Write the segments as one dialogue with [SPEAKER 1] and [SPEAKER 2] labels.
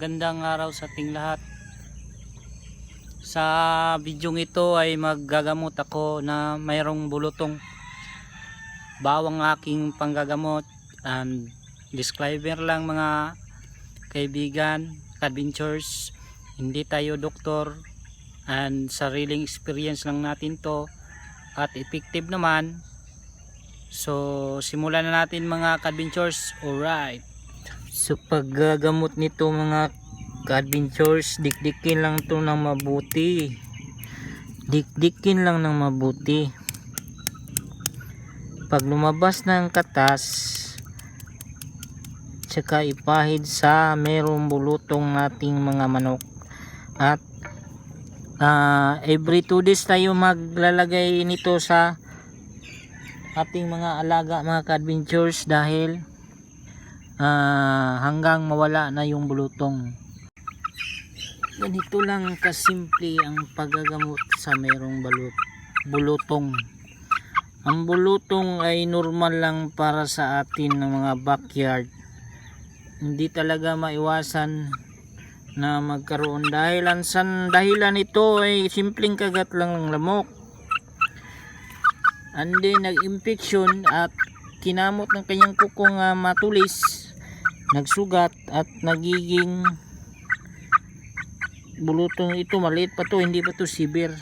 [SPEAKER 1] Gandang araw sa ating lahat. Sa bidyong ito ay maggagamot ako na mayroong bulutong bawang aking panggagamot. And disclaimer lang mga kaibigan, adventures hindi tayo doktor. And sariling experience lang natin to. At effective naman. So simulan na natin mga adventures alright So paggagamot nito mga ka-adventures, dikdikin lang to ng mabuti. Dikdikin lang ng mabuti. Pag lumabas ng katas, tsaka ipahid sa merong bulutong nating mga manok. At ah, every 2 days tayo maglalagay nito sa ating mga alaga mga ka-adventures dahil ah, hanggang mawala na yung bulutong. Ganito lang kasimple ang paggagamot sa merong balut bulutong. Ang bulutong ay normal lang para sa atin ng mga backyard. Hindi talaga maiwasan na magkaroon dahil ang san dahilan ito ay simpleng kagat lang ng lamok. Andi nag-infection at kinamot ng kanyang kuko nga matulis nagsugat at nagiging bulutong ito. Maliit pa to hindi pa to severe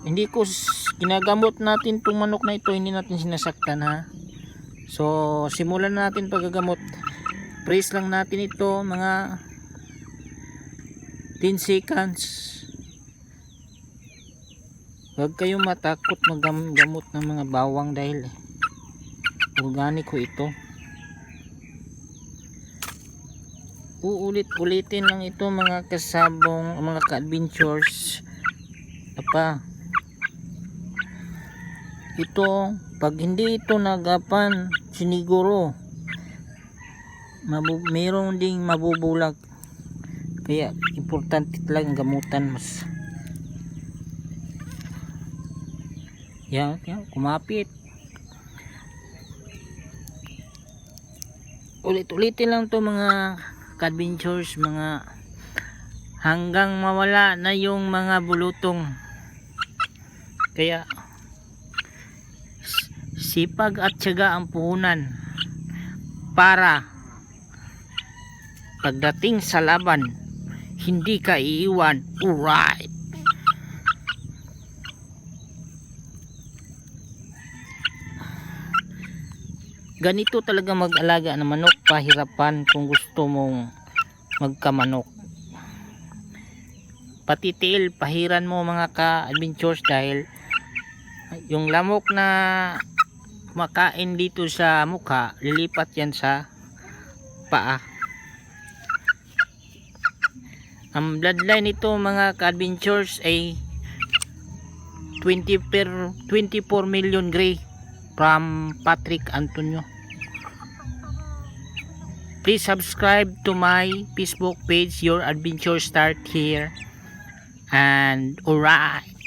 [SPEAKER 1] hindi ko ginagamot natin tong manok na ito hindi natin sinasaktan ha? So simulan na natin paggagamot. Press lang natin ito mga 10 seconds. Huwag kayong matakot maggamot ng mga bawang dahil organiko ito uulit-ulitin lang ito mga kasabong mga ka-adventures. Apa? Ito pag hindi ito nagapan siniguro. Mabu mayroon ding mabubulag kaya importante talagang gamutan mas. Yan, yan kumapit. Ulit-ulitin lang to mga adventures mga hanggang mawala na yung mga bulutong. Kaya sipag at tiyaga ang puhunan para pagdating sa laban hindi ka iiwan. Alright ganito talaga mag-alaga ng manok pahirapan kung gusto mong magkamanok. Pati tail pahiran mo mga ka-adventures dahil yung lamok na makain dito sa mukha lilipat yan sa paa. Ang bloodline nito mga ka-adventures ay 20 per 24 million gray from Patrick Antonio. Please subscribe to my Facebook page. Your adventure start here. And alright.